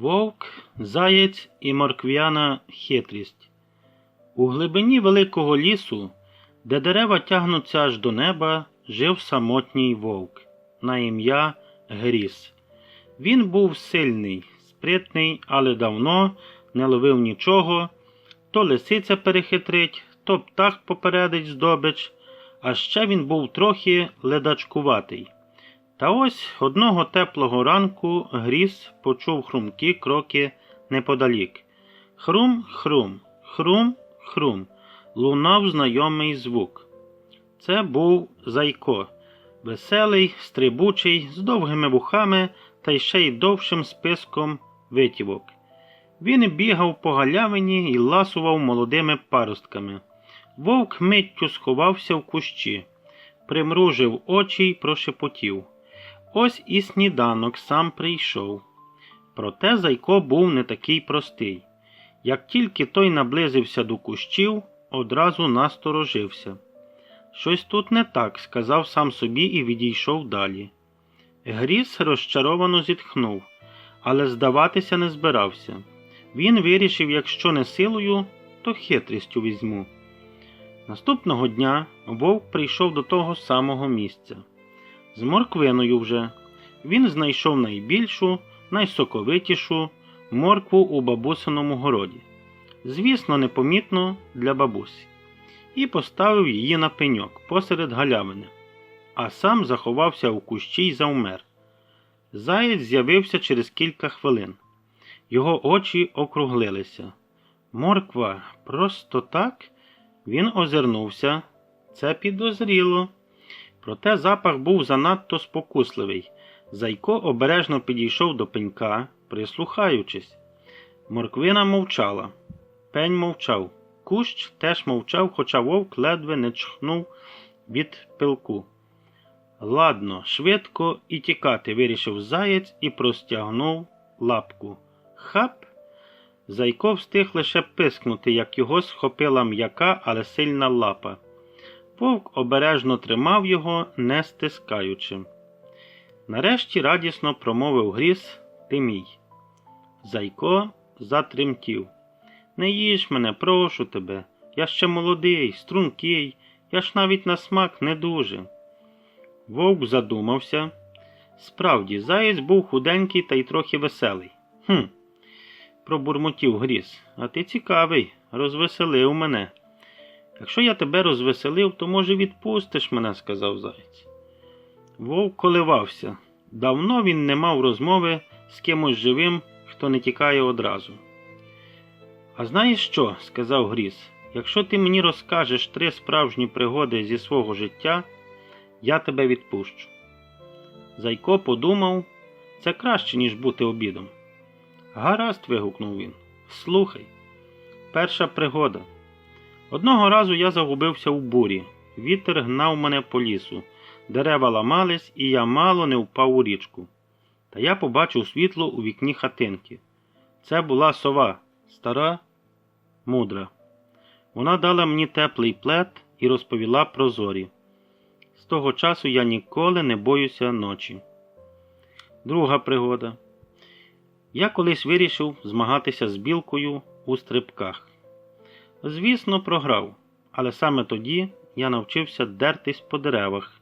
Вовк, заєць і морквяна хитрість. У глибині великого лісу, де дерева тягнуться аж до неба, жив самотній вовк на ім'я Гріс. Він був сильний, спритний, але давно не ловив нічого, то лисиця перехитрить, то птах попередить здобич, а ще він був трохи ледачкуватий. Та ось одного теплого ранку Гріс почув хрумкі кроки неподалік. Хрум, хрум, хрум, хрум. Лунав знайомий звук. Це був зайко, веселий, стрибучий, з довгими вухами та ще й довшим списком витівок. Він бігав по галявині і ласував молодими паростками. Вовк миттю сховався в кущі, примружив очі й прошепотів. Ось і сніданок сам прийшов. Проте Зайко був не такий простий. Як тільки той наблизився до кущів, одразу насторожився. Щось тут не так, сказав сам собі і відійшов далі. Гріс розчаровано зітхнув, але здаватися не збирався. Він вирішив, якщо не силою, то хитрістю візьму. Наступного дня вовк прийшов до того самого місця. З морквиною вже. Він знайшов найбільшу, найсоковитішу моркву у бабусиному городі. Звісно, непомітно для бабусі. І поставив її на пеньок посеред галявини, а сам заховався у кущі й завмер. Заєць з'явився через кілька хвилин. Його очі округлилися. Морква просто так? Він озирнувся. Це підозріло. Проте запах був занадто спокусливий. Зайко обережно підійшов до пенька, прислухаючись. Морквина мовчала. Пень мовчав. Кущ теж мовчав, хоча вовк ледве не чхнув від пилку. Ладно, швидко і тікати, вирішив заєць і простягнув лапку. Хап! Зайко встиг лише пискнути, як його схопила м'яка, але сильна лапа. Вовк обережно тримав його, не стискаючи. Нарешті радісно промовив гріз ти мій. Зайко затремтів. Не їж мене, прошу тебе. Я ще молодий, стрункий, я ж навіть на смак не дуже. Вовк задумався. Справді, заєць був худенький та й трохи веселий. Хм, пробурмотів гріз. А ти цікавий, розвеселив мене. Якщо я тебе розвеселив, то, може, відпустиш мене, сказав заєць. Вовк коливався. Давно він не мав розмови з кимось живим, хто не тікає одразу. А знаєш що? сказав Гріз. Якщо ти мені розкажеш три справжні пригоди зі свого життя, я тебе відпущу. Зайко подумав, це краще, ніж бути обідом. Гаразд, вигукнув він. Слухай. Перша пригода. Одного разу я загубився у бурі. Вітер гнав мене по лісу, дерева ламались, і я мало не впав у річку. Та я побачив світло у вікні хатинки. Це була сова, стара, мудра. Вона дала мені теплий плед і розповіла про зорі. З того часу я ніколи не боюся ночі. Друга пригода. Я колись вирішив змагатися з білкою у стрибках. Звісно, програв, але саме тоді я навчився дертись по деревах.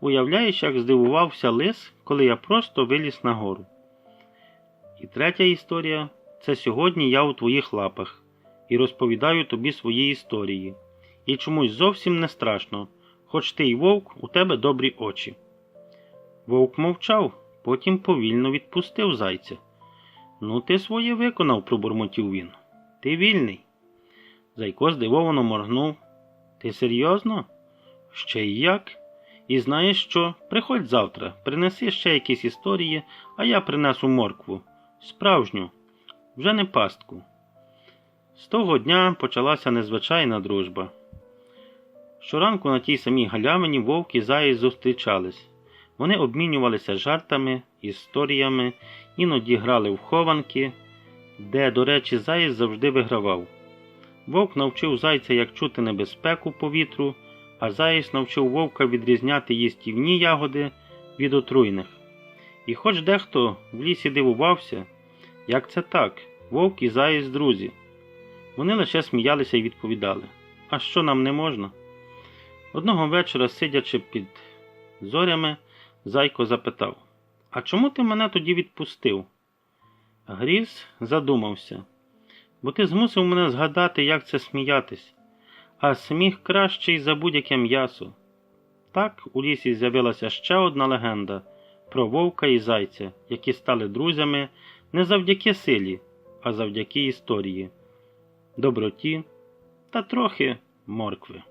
Уявляєш, як здивувався лис, коли я просто виліз нагору. І третя історія це сьогодні я у твоїх лапах і розповідаю тобі свої історії. І чомусь зовсім не страшно, хоч ти й вовк, у тебе добрі очі. Вовк мовчав, потім повільно відпустив зайця. Ну, ти своє виконав, пробурмотів він. Ти вільний. Зайко здивовано моргнув. Ти серйозно? Ще й як? І знаєш що? Приходь завтра, принеси ще якісь історії, а я принесу моркву. Справжню, вже не пастку. З того дня почалася незвичайна дружба. Щоранку на тій самій галявині вовк і заєць зустрічались. Вони обмінювалися жартами, історіями, іноді грали в хованки, де, до речі, заєць завжди вигравав. Вовк навчив зайця, як чути небезпеку повітру, а заєць навчив вовка відрізняти їстівні ягоди від отруйних. І хоч дехто в лісі дивувався, Як це так? Вовк і заєць друзі. Вони лише сміялися і відповідали: А що нам не можна? Одного вечора, сидячи під зорями, зайко запитав: А чому ти мене тоді відпустив? Гріз задумався, бо ти змусив мене згадати, як це сміятись, а сміх кращий за будь-яке м'ясо. Так у лісі з'явилася ще одна легенда про вовка і зайця, які стали друзями не завдяки силі, а завдяки історії, доброті та трохи моркви.